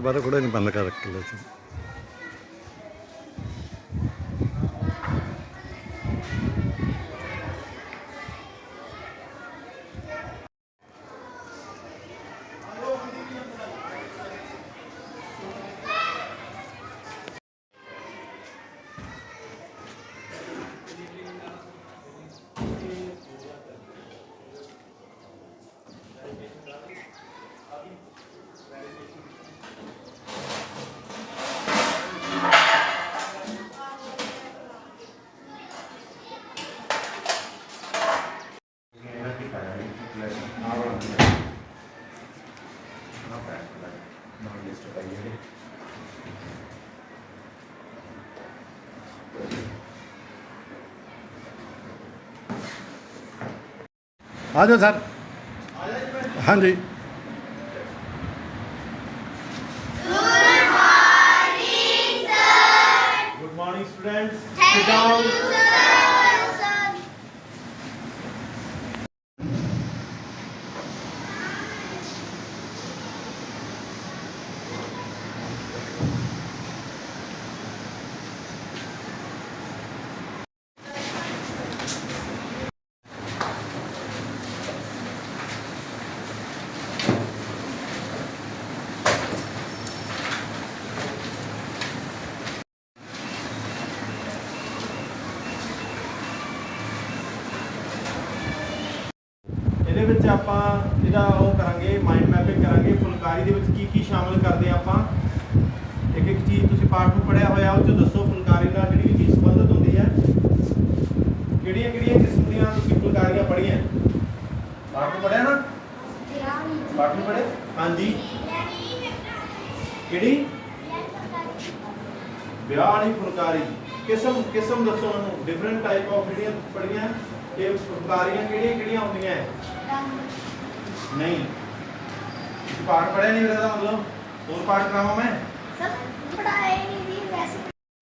வரக்கூட எனக்கு பண்ண கரெக்ட் இல்லை ਆ ਜਾਓ ਸਰ। ਹਾਂਜੀ। ਇਹਦੇ ਵਿੱਚ ਆਪਾਂ ਜਿਹੜਾ ਉਹ ਕਰਾਂਗੇ ਮਾਈਂਡ ਮੈਪਿੰਗ ਕਰਾਂਗੇ, ਫੁਲਕਾਰੀ ਦੇ ਵਿੱਚ ਕੀ ਕੀ ਸ਼ਾਮਲ ਕਰਦੇ ਆਪਾਂ। ਇੱਕ ਇੱਕ ਚੀਜ਼ ਤੁਸੀਂ ਪਾਠ ਨੂੰ ਪੜਿਆ ਹੋਇਆ, ਉਹ ਚ ਦੱਸੋ ਫੁਲਕਾਰੀ ਨਾਲ ਜਿਹੜੀ ਵੀ ਚੀਜ਼ ਸੰਬੰਧਿਤ ਹੁੰਦੀ ਹੈ। ਕਿਹੜੀਆਂ ਕਿਹੜੀਆਂ ਕਿਸਮ ਦੀਆਂ ਤੁਸੀਂ ਫੁਲਕਾਰੀਆਂ ਪੜ੍ਹੀਆਂ? ਪਾਠ ਨੂੰ ਪੜਿਆ ਨਾ? ਪਾਠ ਨੂੰ ਪੜਿਆ ਹਾਂਜੀ। ਕਿਹੜੀ? ਵਿਆਹ ਵਾਲੀ ਫੁਲਕਾਰੀ। ਕਿਸਮ ਕਿਸਮ ਦੱਸੋ ਮੈਨੂੰ। ਡਿਫਰੈਂਟ ਟਾਈਪ ਆਫ ਜਿਹੜੀਆਂ ਪੜੀਆਂ ਇਹ ਫੁਲਕਾਰੀਆਂ ਕਿਹੜੀਆਂ ਕਿਹੜੀਆਂ ਹੁੰਦੀਆਂ? ਤੁਸੀਂ ਪਾਠ ਪੜਿਆ ਨਹੀਂ ਮੇਰਾ ਦਾ ਮਤਲਬ ਹੋਰ ਪਾਠ ਕਰਾਵਾਂ ਮੈਂ?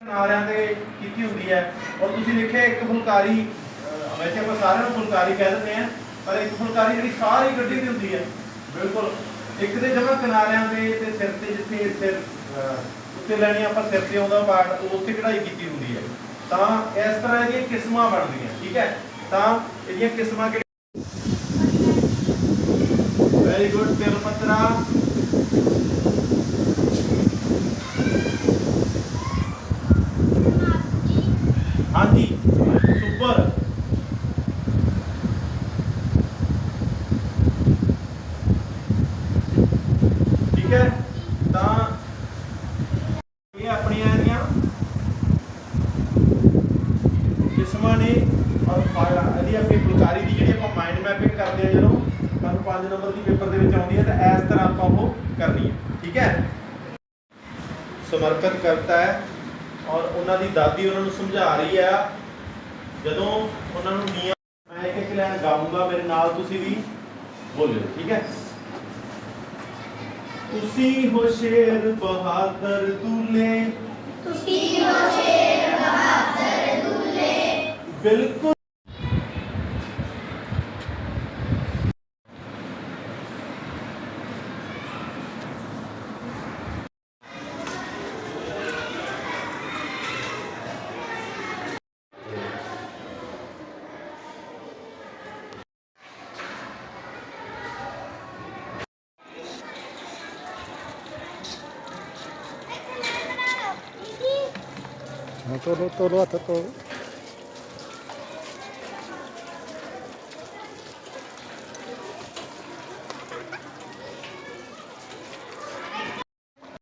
ਨਾਰਿਆਂ ਤੇ ਕੀਤੀ ਹੁੰਦੀ ਹੈ। ਔਰ ਤੁਸੀਂ ਦੇਖਿਆ ਇੱਕ ਫੁਲਕਾਰੀ ਅਹ, ਵੈਸੇ ਆਪਾਂ ਸਾਰਿਆਂ ਨੂੰ ਫੁਲਕਾਰੀ ਕਹਿ ਦਿੰਦੇ ਆ ਪਰ ਇੱਕ ਫੁਲਕਾਰੀ ਜਿਹੜੀ ਸਾਰੀ ਗੱਡੀ ਦੀ ਹੁੰਦੀ ਹੈ। ਬਿਲਕੁਲ। ਇੱਕ ਦੇ ਜਮਾ ਕਿਨਾਰਿਆਂ ਤੇ ਤੇ ਸਿਰ ਤੇ ਜਿੱਥੇ ਸਿਰ ਅਹ, ਉੱਤੇ ਲੈਣੀ ਆਪਾਂ ਸਿਰ ਤੇ ਆਉਂਦਾ ਪਾਰਟ ਉੱਥੇ ਕਢਾਈ ਕੀਤੀ ਹੁੰਦੀ ਹੈ। ਤਾਂ ਇਸ ਤਰ੍ਹਾਂ ਦੀਆਂ ਕਿਸਮਾਂ ਬਣਦੀਆਂ ਠੀਕ ਹੈ? ਤਾਂ ਇਹਦੀਆਂ ਕਿਸਮਾਂ ਕਿ ਵੈਰੀ ਗੁੱਡ ਤਿਲ ਪੱਤਰਾ ਹਾਂਜੀ ਸੁਪਰ ਠੀਕ ਹੈ ਤਾਂ ਇਹ ਆਪਣੀਆਂ ਇਹਦੀਆਂ ਕਿਸਮਾਂ ਨੇ ਔਰ ਫਾਇਦਾ ਇਹਦੀ ਆਪਣੀ ਫੁਲਕਾਰੀ ਦੀ ਜਿਹੜੀ ਆਪਾਂ ਮਾਈਂਡ ਮੈਪਿੰਗ ਕਰਦੇ ਆ ਜਦੋਂ ਤੁਹਾਨੂੰ 5 ਨੰਬਰ ਦੀ ਪੇਪਰ ਦੇ ਵਿੱਚ ਆਉਂਦੀ ਹੈ ਤਾਂ ਇਸ ਤਰ੍ਹਾਂ ਆਪਾਂ ਉਹ ਕਰਨੀ ਹੈ ਠੀਕ ਹੈ? ਸਮਰਪਿਤ ਕਰਤਾ ਹੈ ਔਰ ਉਹਨਾਂ ਦੀ ਦਾਦੀ ਉਹਨਾਂ ਨੂੰ ਸਮਝਾ ਰਹੀ ਹੈ ਜਦੋਂ ਉਹਨਾਂ ਨੂੰ ਨੀਆਂ ਮੈਂ ਇੱਕ ਇੱਕ ਲਾਈਨ ਗਾਉਂਗਾ ਮੇਰੇ ਨਾਲ ਤੁਸੀਂ ਵੀ ਬੋਲਿਓ ਠੀਕ ਹੈ? ਤੁਸੀਂ ਹੋ ਸ਼ੇਰ ਬਹਾਦਰ ਦੁਲੇ। ਬਿਲਕੁਲ ਹਾਂ ਤੋੜੋ todo, todo, todo.